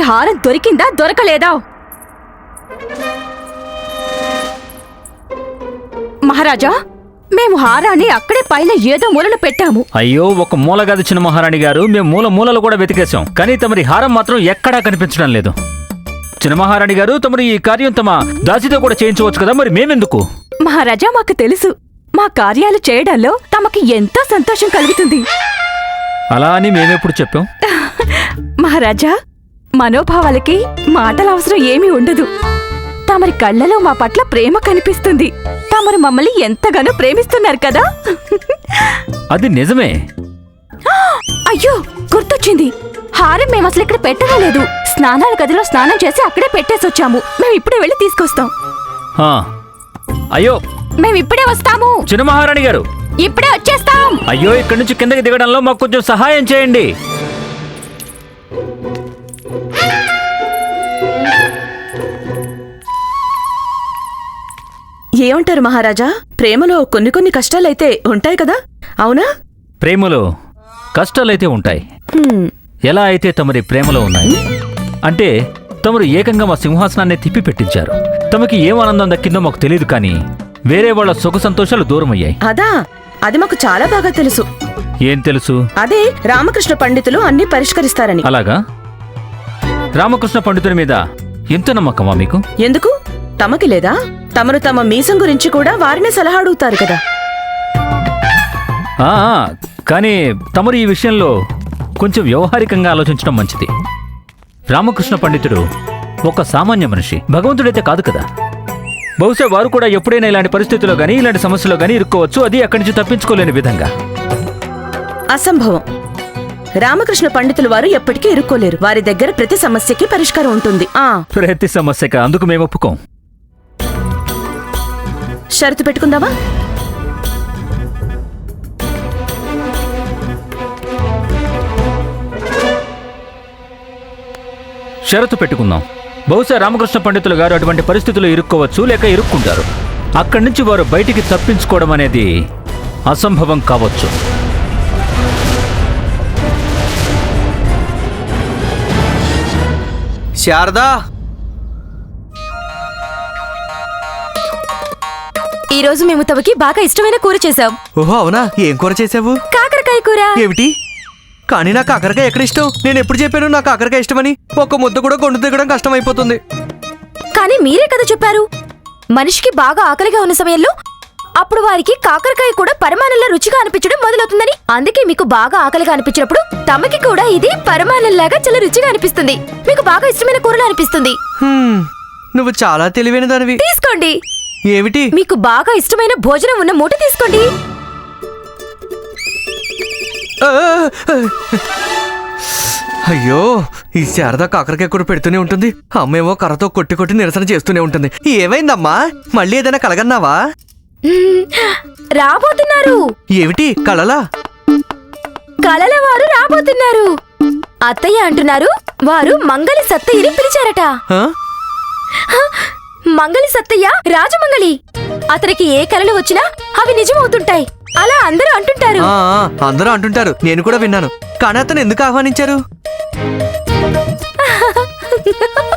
మనకి హారం దొరికిందా దొరకలేదా? మహారాజా మేము హారాన్ని అక్కడే పైన ఏదో మూలన పెట్టాము. అయ్యో ఒక మూల చిన్న మహారాణి గారు. మేము మూల మూలలు కూడా వెతికేశాం. కానీ తమరి హారం మాత్రం ఎక్కడా కనిపించడం లేదు. చిన్న మహారాణి గారు తమరు ఈ కార్యం తమ దాసితో కూడా చేయించవచ్చు కదా మరి మేమెందుకు? మహారాజా మాకు తెలుసు. మా కార్యాలు చేయడంలో తమకి ఎంతో సంతోషం కలుగుతుంది. అలా అని మేమెప్పుడు చెప్పాం? మహారాజా మనోభావాలకి మాటల అవసరం ఏమీ ఉండదు. తమరి కళ్ళలో మా పట్ల ప్రేమ కనిపిస్తుంది. తమరు మమ్మల్ని ఎంతగానో ప్రేమిస్తున్నారు కదా. అది నిజమే. అయ్యో గుర్తొచ్చింది. హారం మేము అసలు ఇక్కడ పెట్టనే లేదు స్నానాల గదిలో స్నానం చేసి అక్కడే పెట్టేసొచ్చాము మేము ఇప్పుడే వెళ్ళి తీసుకొస్తాం. అయ్యో. మేము ఇప్పుడే వస్తాము. చిన్న మహారాణి గారు. ఇప్పుడే వచ్చేస్తాం. అయ్యో ఇక్కడి నుంచి కిందకి దిగడంలో మాకు కొంచెం సహాయం చేయండి. ఏమంటారు మహారాజా? ప్రేమలో కొన్ని కొన్ని కష్టాలైతే ఉంటాయి కదా? అవునా? ప్రేమలో కష్టాలైతే ఉంటాయి. ఎలా అయితే తమరి ప్రేమలో ఉన్నాయి? అంటే తమరు ఏకంగా మా సింహాసనాన్ని తిప్పి పెట్టించారు తమకి ఏం ఆనందం దక్కిందో మాకు తెలియదు కానీ వేరే వాళ్ళ సుఖ సంతోషాలు దూరం అయ్యాయి అదా అది మాకు చాలా బాగా తెలుసు. ఏం తెలుసు? అదే రామకృష్ణ పండితులు అన్ని పరిష్కరిస్తారని. అలాగా? రామకృష్ణ పండితుడి మీద ఎంత నమ్మకమా మీకు? ఎందుకు? తమకి లేదా? తమరు తమ మీసం గురించి కూడా వారినే సలహా అడుగుతారు కదా. ఆ, ఆ, కానీ తమరు ఈ విషయంలో కొంచెం వ్యవహారికంగా ఆలోచించడం మంచిది. రామకృష్ణ పండితుడు ఒక సామాన్య మనిషి. భగవంతుడైతే కాదు కదా? బహుశా వారు కూడా ఎప్పుడైనా ఇలాంటి పరిస్థితుల్లో గానీ ఇలాంటి సమస్యలో గానీ ఇరుక్కోవచ్చు. అది అక్కడి నుంచి తప్పించుకోలేని విధంగా. అసంభవం. రామకృష్ణ పండితులు వారు ఎప్పటికీ ఇరుక్కోలేరు. వారి దగ్గర ప్రతి సమస్యకి పరిష్కారం ఉంటుంది. ఆ. ప్రతి సమస్యక అందుకు మేము ఒప్పుకోం. షరతు పెట్టుకుందామా? షరతు పెట్టుకుందాం. బహుశా రామకృష్ణ పండితులు గారు అటువంటి పరిస్థితుల్లో ఇరుక్కోవచ్చు లేక ఇరుక్కుంటారు. అక్కడి నుంచి వారు బయటికి తప్పించుకోవడం అనేది అసంభవం కావచ్చు. శారదా? ఈ రోజు మేము తమకి బాగా ఇష్టమైన కూర చేశాం. ఓహో అవునా? ఏం కూర చేసావు కాకరకాయ కూర. ఏమిటి? కానీ నాకు కాకరకాయ ఎక్కడ ఇష్టం? నేను ఎప్పుడు చెప్పాను నాకు కాకరకాయ ఇష్టమని? ఒక్క ముద్ద కూడా గొంతు దిగడం కష్టం అయిపోతుంది కానీ మీరే కదా చెప్పారు. మనిషికి బాగా ఆకలిగా ఉన్న సమయంలో అప్పుడు వారికి కాకరకాయ కూడా పరమానంలా రుచిగా అనిపించడం మొదలవుతుందని. అందుకే మీకు బాగా ఆకలిగా అనిపించినప్పుడు తమకి కూడా ఇది పరమానంలాగా చాలా రుచిగా అనిపిస్తుంది. మీకు బాగా ఇష్టమైన కూరలు అనిపిస్తుంది. హ్మ్, నువ్వు చాలా తెలివైన దానివి. తీసుకోండి. ఏమిటి? మీకు బాగా ఇష్టమైన భోజనం ఉన్న మూట తీసుకోండి. ఆ. అయ్యో ఈ శారద కాకరకాయ కూర పెడుతూనే ఉంటుంది. అమ్మేమో కర్రతో కొట్టి కొట్టి నిరసన చేస్తూనే ఉంటుంది. ఏమైందమ్మా? మళ్ళీ ఏదైనా కలగన్నావా. రాబోతున్నారు. ఏమిటి కలలా కలల వారు రాబోతున్నారు. అత్తయ్య అంటున్నారు వారు మంగలి సత్తయ్యని పిలిచారట. ఆ? మంగలి సత్తయ్య రాజమంగళి అతనికి ఏ కలలు వచ్చినా అవి నిజమవుతుంటాయి. అలా అందరూ అంటుంటారు. ఆ, ఆ, అందరూ అంటుంటారు. నేను కూడా విన్నాను. కానీ అతను ఎందుకు ఆహ్వానించారు?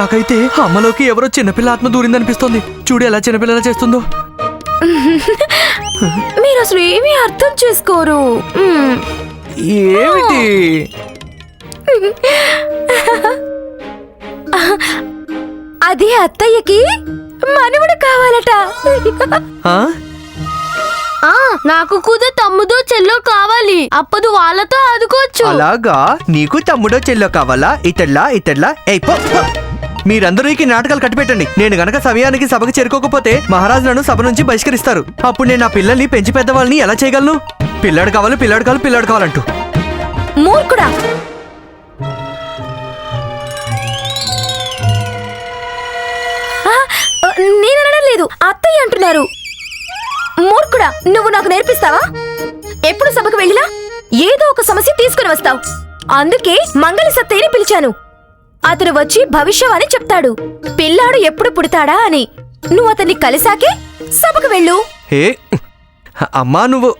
నాకైతే అమ్మలోకి ఎవరో చిన్నపిల్ల ఆత్మ దూరిందనిపిస్తోంది. చూడు ఎలా చిన్నపిల్లలా చేస్తుందో. మీరు అసలు ఏమీ అర్థం చేసుకోరు. ఏమిటి? అది అత్తయ్యకి మనవడు కావాలట. నాకు కూడా తమ్ముదో చెల్లో కావాలి. అప్పుడు వాళ్ళతో ఆదుకోవచ్చు. అలాగా? నీకు తమ్ముడో చెల్లో కావాలా? ఇతడ్లా ఇతడ్లా? ఏయ్ పో, పో. మీరందరూ ఈ నాటకాలు కట్టిపెట్టండి. నేను గనక సమయానికి సభకు చేరుకోకపోతే మహారాజు నన్ను సభ నుంచి బహిష్కరిస్తారు. అప్పుడు నేను నా పిల్లల్ని పెంచి పెద్దవాళ్ళని ఎలా చేయగలను? పిల్లాడు కావాలి పిల్లాడు కావాలి పిల్లాడు కావాలంటూ. మూర్ఖుడా! నేననడం లేదు. అత్తయ్య అంటున్నారు. మూర్ఖుడా నువ్వు నాకు నేర్పిస్తావా? ఎప్పుడు సభకు వెళ్ళినా ఏదో ఒక సమస్య తీసుకుని వస్తావు. అందుకే మంగళ సత్తయ్యని పిలిచాను. అతను వచ్చి భవిష్యవాణి చెప్తాడు. పిల్లాడు ఎప్పుడు పుడతాడా అని. నువ్వు అతన్ని కలిసాకే సభకు వెళ్ళు. ఏ అమ్మా నువ్వు.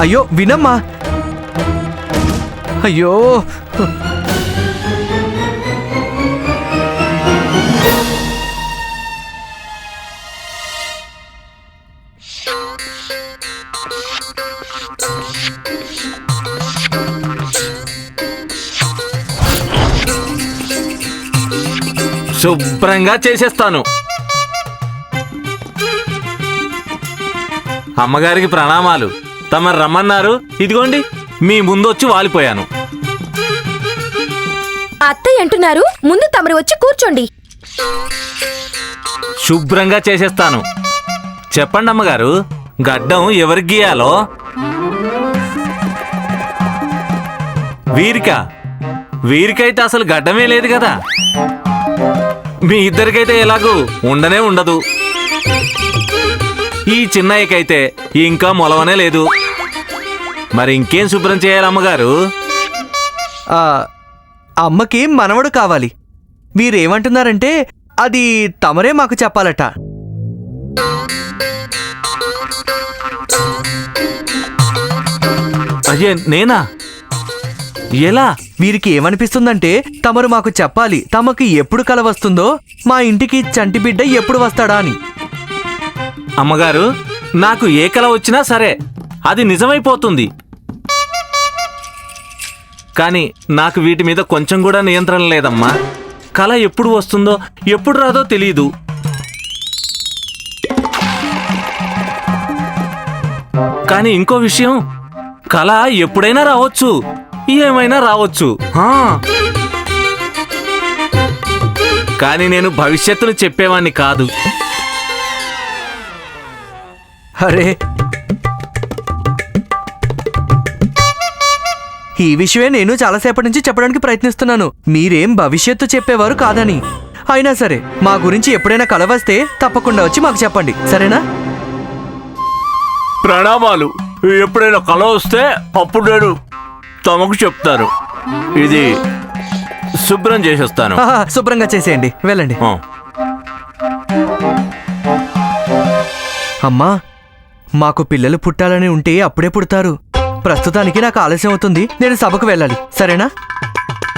అయ్యో వినమ్మా. అయ్యో. శుభ్రంగా చేసేస్తాను. అమ్మగారికి ప్రణామాలు. తమరు రమ్మన్నారు. ఇదిగోండి మీ ముందొచ్చి వాలిపోయాను. అత్తయ్య అంటున్నారు ముందు తమరు వచ్చి కూర్చోండి. శుభ్రంగా చేసేస్తాను. చెప్పండి అమ్మగారు గడ్డం ఎవరికి గీయాలో? వీరికా? వీరికైతే అసలు గడ్డమే లేదు కదా. మీ ఇద్దరికైతే ఎలాగూ ఉండనే ఉండదు. ఈ చిన్నయ్యకైతే ఇంకా మొలవనే లేదు. మరి ఇంకేం శుభ్రం చేయాలి అమ్మగారు? ఆ, అమ్మకి మనవడు కావాలి. వీరేమంటున్నారంటే అది తమరే మాకు చెప్పాలట. అయ్యే నేనా? ఎలా? వీరికి ఏమనిపిస్తుందంటే తమరు మాకు చెప్పాలి తమకి ఎప్పుడు కల వస్తుందో మా ఇంటికి చంటి బిడ్డ ఎప్పుడు వస్తాడా అని. అమ్మగారు నాకు ఏ కల వచ్చినా సరే అది నిజమైపోతుంది. కానీ నాకు వీటి మీద కొంచెం కూడా నియంత్రణ లేదమ్మా. కళ ఎప్పుడు వస్తుందో ఎప్పుడు రాదో తెలియదు కానీ ఇంకో విషయం కళ ఎప్పుడైనా రావచ్చు. ఏమైనా రావచ్చు. కానీ నేను భవిష్యత్తును చెప్పేవాణ్ణి కాదు. అరే. ఈ విషయమే నేను చాలాసేపటి నుంచి చెప్పడానికి ప్రయత్నిస్తున్నాను. మీరేం భవిష్యత్తు చెప్పేవారు కాదని. అయినా సరే మా గురించి ఎప్పుడైనా కల వస్తే తప్పకుండా వచ్చి మాకు చెప్పండి. సరేనా? ప్రణామాలు. ఎప్పుడైనా కళ వస్తే అప్పుడు నేను తమకు చెప్తాను ఇది శుభ్రం చేసేస్తాను. ఆహా, శుభ్రంగా చేసేయండి. వెళ్ళండి. ఆ, అమ్మా మాకు పిల్లలు పుట్టాలని ఉంటే అప్పుడే పుడతారు. ప్రస్తుతానికి నాకు ఆలస్యం అవుతుంది. నేను సభకు వెళ్ళాలి. సరేనా?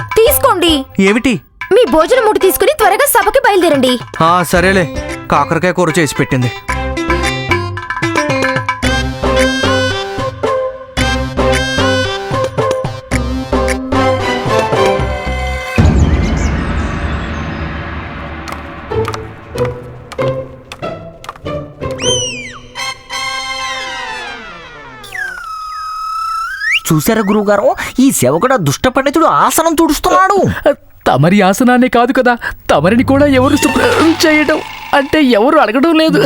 తీసుకోండి. ఏమిటి? మీ భోజనం మూట తీసుకుని త్వరగా సభకి బయలుదేరండి. ఆ సరేలే. కాకరకాయ కూర చేసి పెట్టింది. చూసారా గురువుగారు? ఈ సేవకుడు ఆ దుష్ట పండితుడు ఆసనం తుడుస్తున్నాడు. తమరి ఆసనాన్ని కాదు కదా తమరిని కూడా ఎవరు శుభ్రం చేయడం? అంటే ఎవరు అడగడం లేదు.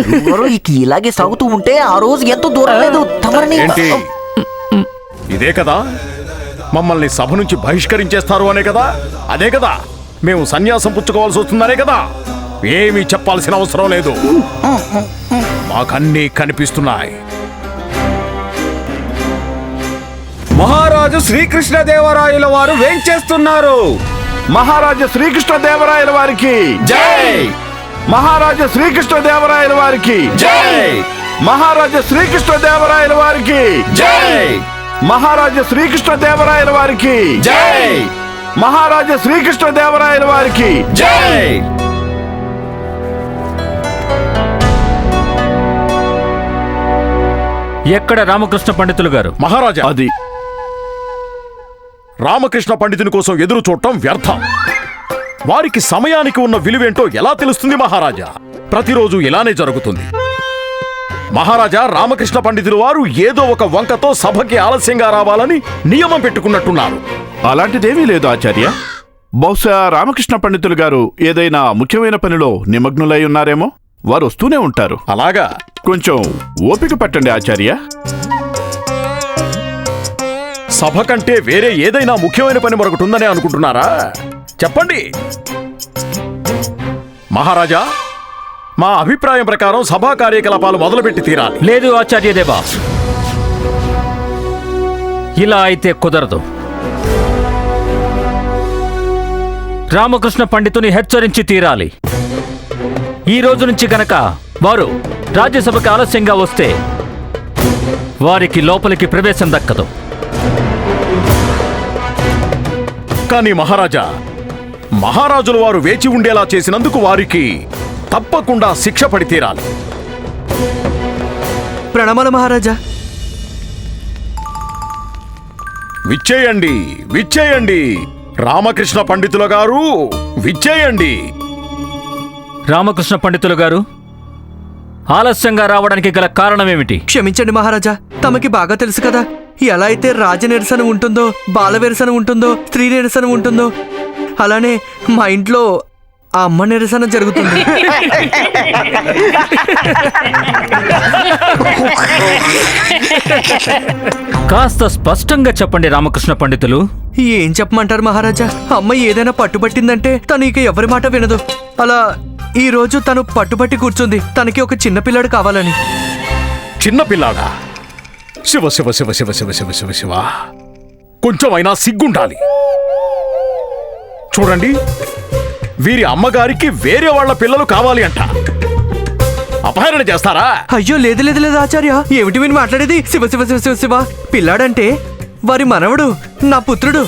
ఇలాగే సాగుతూ ఉంటే ఆ రోజు ఎంతో దూరం లేదు తమరిని. ఇదే కదా? మమ్మల్ని సభ నుంచి బహిష్కరించేస్తారు అనే కదా? అదే కదా? మేము సన్యాసం పుచ్చుకోవాల్సి వస్తుందనే కదా? ఏమీ చెప్పాల్సిన అవసరం లేదు. మాకన్నీ కనిపిస్తున్నాయి. మహారాజు శ్రీకృష్ణదేవరాయల వారు వేంచేస్తున్నారు మహారాజు శ్రీకృష్ణదేవరాయల వారికి జై! మహారాజు శ్రీకృష్ణదేవరాయల వారికి జై! మహారాజు శ్రీకృష్ణదేవరాయల వారికి జై! మహారాజు శ్రీకృష్ణదేవరాయల వారికి జై! మహారాజు శ్రీకృష్ణదేవరాయల వారికి జై! ఎక్కడ రామకృష్ణ పండితులు గారు? మహారాజా అది రామకృష్ణ పండితుని కోసం ఎదురు చూడటం వ్యర్థం. వారికి సమయానికి ఉన్న విలువేంటో ఎలా తెలుస్తుంది మహారాజా? ప్రతిరోజు ఇలానే జరుగుతుంది. మహారాజా రామకృష్ణ పండితులు వారు ఏదో ఒక వంకతో సభకి ఆలస్యంగా రావాలని నియమం పెట్టుకున్నట్టున్నారు. అలాంటిదేమీ లేదు ఆచార్య. బహుశా రామకృష్ణ పండితులు గారు ఏదైనా ముఖ్యమైన పనిలో నిమగ్నులై ఉన్నారేమో? వారు వస్తూనే ఉంటారు. అలాగా. కొంచెం ఓపిక పట్టండి ఆచార్య. సభ కంటే వేరే ఏదైనా ముఖ్యమైన పని మరొకటి ఉందనే అనుకుంటున్నారా? చెప్పండి. మహారాజా మా అభిప్రాయం ప్రకారం సభా కార్యకలాపాలు మొదలుపెట్టి తీరాలి. లేదు ఆచార్యదేవా ఇలా అయితే కుదరదు. రామకృష్ణ పండితుని హెచ్చరించి తీరాలి. ఈ రోజు నుంచి గనక వారు రాజ్యసభకు ఆలస్యంగా వస్తే వారికి లోపలికి ప్రవేశం దక్కదు. కానీ మహారాజా మహారాజుల వారు వేచి ఉండేలా చేసినందుకు వారికి తప్పకుండా శిక్ష పడి తీరాలి. ప్రణామాలు మహారాజా. విచ్చేయండి విచ్చేయండి. రామకృష్ణ పండితుల గారు విచ్చేయండి. రామకృష్ణ పండితులు గారు ఆలస్యంగా రావడానికి గల కారణమేమిటి క్షమించండి మహారాజా తమకి బాగా తెలుసు కదా. ఎలా అయితే రాజ నిరసన ఉంటుందో బాల నిరసన ఉంటుందో స్త్రీ నిరసన ఉంటుందో అలానే మా ఇంట్లో ఆ అమ్మ నిరసన జరుగుతుంది. కాస్త స్పష్టంగా చెప్పండి రామకృష్ణ పండితులు. ఏం చెప్పమంటారు మహారాజా? అమ్మ ఏదైనా పట్టుబట్టిందంటే తను ఇక ఎవరి మాట వినదు. అలా ఈ రోజు తను పట్టుబట్టి కూర్చుంది. తనకి ఒక చిన్న పిల్లాడు కావాలని. చిన్న పిల్లాడా? శివ శివ శివ శివ శివ శివ శివ శివ. కొంచెమైనా సిగ్గుండాలి. చూడండి వీరి అమ్మగారికి వేరే వాళ్ళ పిల్లలు కావాలి అంట. అపహరణ చేస్తారా? అయ్యో లేదు లేదు లేదు ఆచార్య. ఏమిటి మీరు మాట్లాడేది? శివ శివ శివ శివ శివ. పిల్లాడంటే వారి మనవడు నా పుత్రుడు.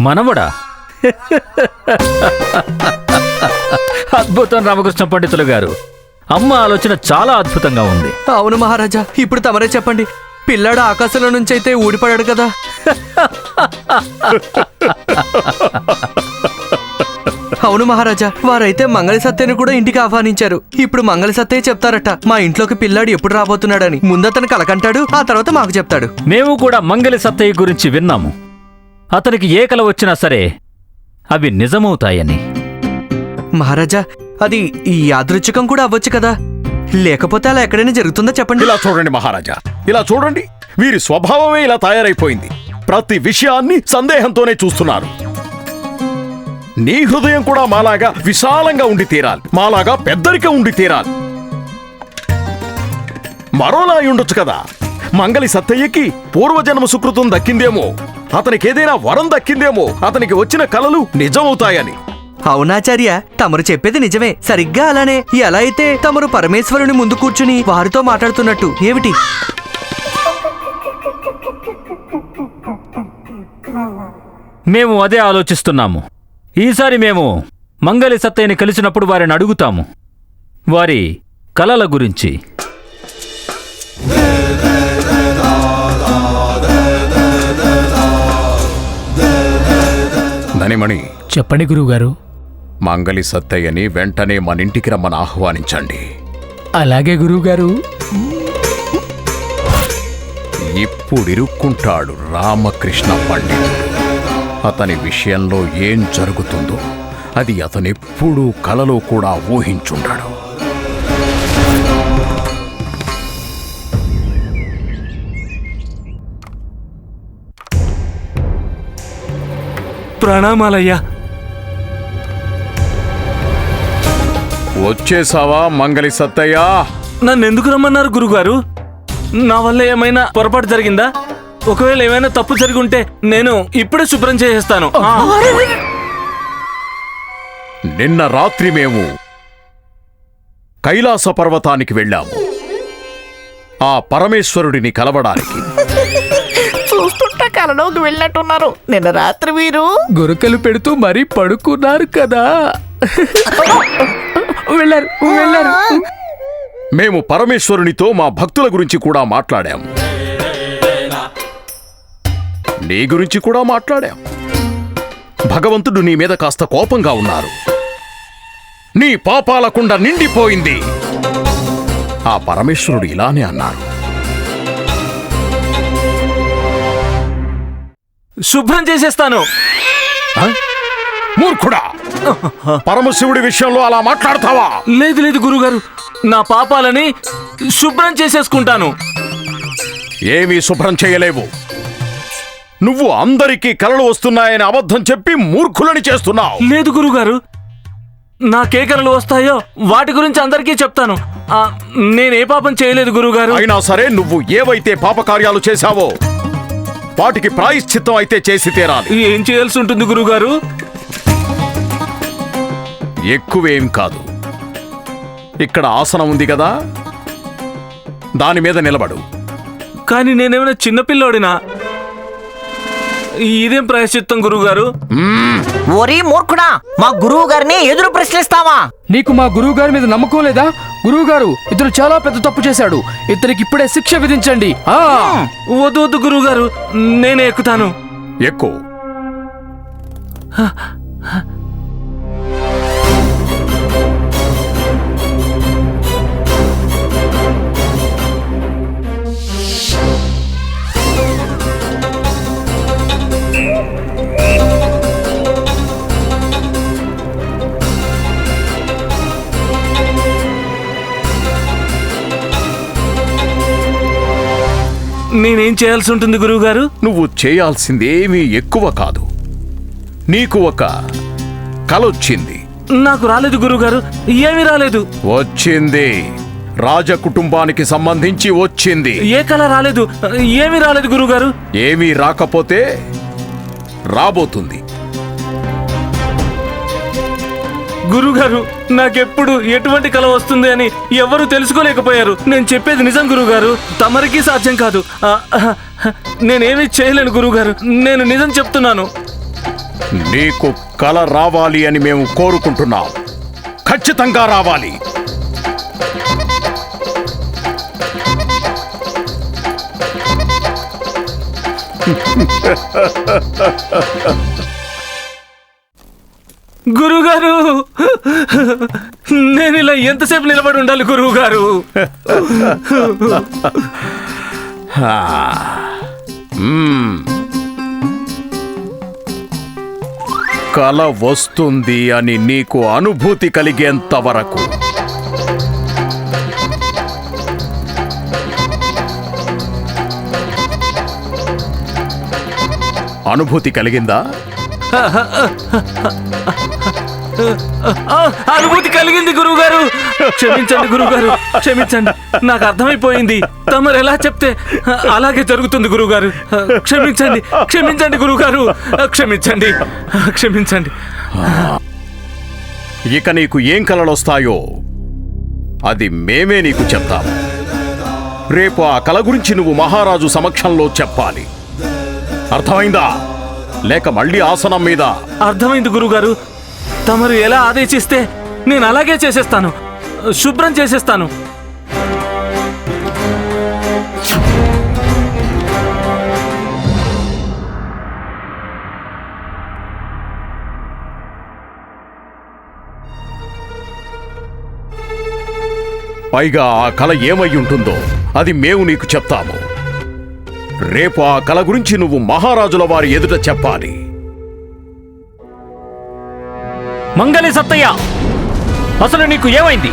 మనవడా? అద్భుతం రామకృష్ణ పండితులు గారు. అమ్మ ఆలోచన చాలా అద్భుతంగా ఉంది. అవును మహారాజా ఇప్పుడు తమరే చెప్పండి. పిల్లాడు ఆకాశంలో నుంచి అయితే ఊడిపడాడు కదా? అవును మహారాజా వారైతే మంగళ సత్యని కూడా ఇంటికి ఆహ్వానించారు. ఇప్పుడు మంగళ సత్తే చెప్తారట. మా ఇంట్లోకి పిల్లాడు ఎప్పుడు రాబోతున్నాడని. ముందతను కలకంటాడు ఆ తర్వాత మాకు చెప్తాడు. మేము కూడా మంగలి సత్తయ్య గురించి విన్నాము. అతనికి ఏ కల వచ్చినా సరే అవి నిజమవుతాయని. మహారాజా అది ఈ యాదృచ్ఛికం కూడా అవ్వచ్చు కదా. లేకపోతే అలా ఎక్కడైనా జరుగుతుందో చెప్పండి? ఇలా చూడండి మహారాజా. ఇలా చూడండి. వీరి స్వభావమే ఇలా తయారైపోయింది. ప్రతి విషయాన్ని సందేహంతోనే చూస్తున్నారు. నీ హృదయం కూడా మాలాగా విశాలంగా ఉండి తీరాలి. మాలాగా పెద్దరిక ఉండి తీరాలి. మరోలా అయి ఉండొచ్చు కదా. మంగలి సత్తయ్యకి పూర్వజన్మ సుకృతం దక్కిందేమో. అతనికి ఏదైనా వరం దక్కిందేమో. అతనికి వచ్చిన కలలు నిజమవుతాయని. అవునాచార్య తమరు చెప్పేది నిజమే. సరిగ్గా అలానే. ఎలా అయితే తమరు పరమేశ్వరుని ముందు కూర్చుని వారితో మాట్లాడుతున్నట్టు. ఏమిటి? మేము అదే ఆలోచిస్తున్నాము. ఈసారి మేము మంగలి సత్తయ్యని కలిసినప్పుడు వారిని అడుగుతాము. వారి కలల గురించి. ధనిమణి. చెప్పండి గురువుగారు. మంగలి సత్తయ్యని వెంటనే మన ఇంటికి రమ్మని ఆహ్వానించండి. అలాగే గురువుగారు. ఇప్పుడిరుక్కుంటాడు రామకృష్ణ పండితుడు. అతని విషయంలో ఏం జరుగుతుందో అది అతనెప్పుడూ కలలో కూడా ఊహించుండడు. ప్రణామాలయ్యా. వచ్చేసావా మంగలి సత్తయ్య? నన్ను ఎందుకు రమ్మన్నారు గురుగారు? నా వల్ల ఏమైనా పొరపాటు జరిగిందా? ఒకవేళ ఏమైనా తప్పు జరిగి ఉంటే నేను ఇప్పుడే శుభ్రం చేసేస్తాను. నిన్న రాత్రి మేము కైలాస పర్వతానికి వెళ్ళాము. ఆ పరమేశ్వరుడిని కలవడానికి. చూస్తుంటే కలలోకి వెళ్ళినట్టున్నారు. నిన్న రాత్రి వీరు. గురకలు పెడుతూ మరీ పడుకున్నారు కదా. వెళ్ళారు వెళ్ళారు. మేము పరమేశ్వరునితో మా భక్తుల గురించి కూడా మాట్లాడాము నీ గురించి కూడా మాట్లాడాం. భగవంతుడు నీ మీద కాస్త కోపంగా ఉన్నారు. నీ పాపాల కుండ నిండిపోయింది. ఆ పరమేశ్వరుడు ఇలానే అన్నారు శుభ్రం చేసేస్తాను. "ఆ? మూర్ఖుడా! పరమశివుడి విషయంలో అలా మాట్లాడతావా? లేదు లేదు గురుగారు. నా పాపాలని శుభ్రం చేసేసుకుంటాను. ఏమీ శుభ్రం చేయలేవు. నువ్వు అందరికీ కలలు వస్తున్నాయని అబద్ధం చెప్పి మూర్ఖులని చేస్తున్నావు. లేదు గురుగారు. నా కేకలు వస్తాయో వాటి గురించి అందరికీ చెప్తాను. ఆ, నేనే పాపం చేయలేదు గురుగారు. అయినా సరే నువ్వు ఏవైతే పాపకార్యాలు చేశావో వాటికి ప్రాయశ్చిత్తం అయితే చేసి తీరాలి. ఏం చేయాల్సి ఉంటుంది గురుగారు? ఎక్కువేం కాదు. ఇక్కడ ఆసనం ఉంది కదా? దాని మీద నిలబడు. కానీ నేనేమైనా చిన్నపిల్లోడినా ఇదేం ప్రాయశ్చిత్తం గురువుగారు? ఓరి మూర్ఖుడా మా గురువు గారిని ఎదురు ప్రశ్నిస్తావా? నీకు మా గురువు గారి మీద నమ్మకం లేదా? గురువు గారు ఇతను చాలా పెద్ద తప్పు చేశాడు. ఇతనికి ఇప్పుడే శిక్ష విధించండి. ఆ! వద్దు వద్దు గురువుగారు. నేనే ఎక్కుతాను. ఎక్కువ నేనేం చేయాల్సి ఉంటుంది గురువుగారు? నువ్వు చేయాల్సిందేమీ ఎక్కువ కాదు. నీకు ఒక కలొచ్చింది నాకు రాలేదు గురువుగారు. ఏమీ రాలేదు. వచ్చింది. రాజ కుటుంబానికి సంబంధించి వచ్చింది. ఏ కళ రాలేదు. ఏమీ రాలేదు గురువుగారు. ఏమీ రాకపోతే రాబోతుంది. గురుగారు నాకెప్పుడు ఎటువంటి కళ వస్తుంది అని ఎవరు తెలుసుకోలేకపోయారు. నేను చెప్పేది నిజం గురుగారు. తమరికి సాధ్యం కాదు. ఆ, నేనేమీ చేయలేను గురుగారు. నేను నిజం చెప్తున్నాను. నీకు కల రావాలి అని మేము కోరుకుంటున్నాం. ఖచ్చితంగా రావాలి. గురుగారు నేను ఇలా ఎంతసేపు నిలబడి ఉండాలి గురువుగారు. కల వస్తుంది అని నీకు అనుభూతి కలిగేంత వరకు. అనుభూతి కలిగిందా? అనుభూతి కలిగింది గురువుగారు. క్షమించండి గురువుగారు క్షమించండి. నాకు అర్థమైపోయింది. తమరు ఎలా చెప్తే అలాగే జరుగుతుంది గురువుగారు. క్షమించండి క్షమించండి గురువుగారు. క్షమించండి క్షమించండి. ఇక నీకు ఏం కలలొస్తాయో అది మేమే నీకు చెప్తాము రేపు ఆ కల గురించి నువ్వు మహారాజు సమక్షంలో చెప్పాలి. అర్థమైందా? లేక మళ్ళీ ఆసనం మీద? అర్థమైంది గురువుగారు. తమరు ఎలా ఆదేశిస్తే నేను అలాగే చేసేస్తాను. శుభ్రం చేసేస్తాను. పైగా ఆ కళ ఏమై ఉంటుందో అది మేము నీకు చెప్తాము. రేపు ఆ కళ గురించి నువ్వు మహారాజుల వారి ఎదుట చెప్పాలి. మంగళి సత్తయ్య అసలు నీకు ఏమైంది?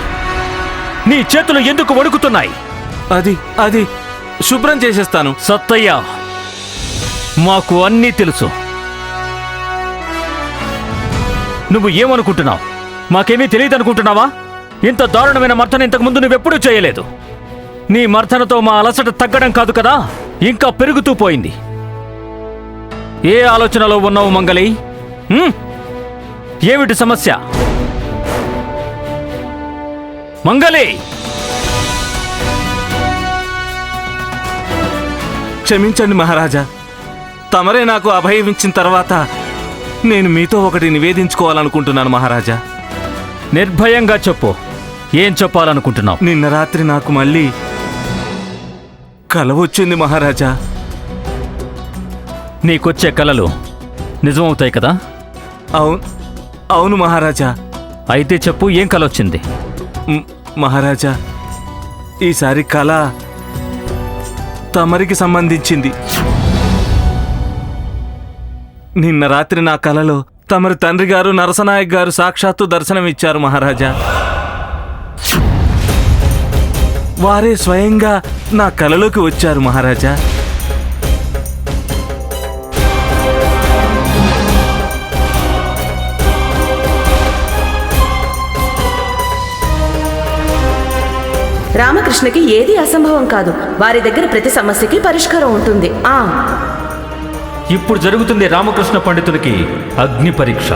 నీ చేతులు ఎందుకు వణుకుతున్నాయి? అది అది శుభ్రం చేసేస్తాను. సత్తయ్య మాకు అన్నీ తెలుసు. నువ్వు ఏమనుకుంటున్నావు? మాకేమీ తెలియదు అనుకుంటున్నావా ఇంత దారుణమైన మర్దన ఇంతకు ముందు నువ్వెప్పుడూ చేయలేదు. నీ మర్దనతో మా అలసట తగ్గడం కాదు కదా? ఇంకా పెరుగుతూ పోయింది. ఏ ఆలోచనలో ఉన్నావు మంగళి? ఏమిటి సమస్య? మంగళి క్షమించండి మహారాజా. తమరే నాకు అభయం ఇచ్చిన తర్వాత నేను మీతో ఒకటి నివేదించుకోవాలనుకుంటున్నాను మహారాజా. నిర్భయంగా చెప్పు. ఏం చెప్పాలనుకుంటున్నావు? నిన్న రాత్రి నాకు మళ్ళీ కల వచ్చింది మహారాజా. నీకొచ్చే కలలు నిజమవుతాయి కదా? అవును. అవును మహారాజా. అయితే చెప్పు ఏం కలొచ్చింది? మ్, మహారాజా ఈసారి కళ తమరికి సంబంధించింది. నిన్న రాత్రి నా కలలో తమరి తండ్రి గారు నరసనాయక్ గారు సాక్షాత్తు దర్శనమిచ్చారు మహారాజా. వారే స్వయంగా నా కలలోకి వచ్చారు మహారాజా. రామకృష్ణకి ఏది అసంభవం కాదు. వారి దగ్గర ప్రతి సమస్యకి పరిష్కారం ఉంటుంది. ఆ. ఇప్పుడు జరుగుతుంది రామకృష్ణ పండితునికి అగ్ని పరీక్ష.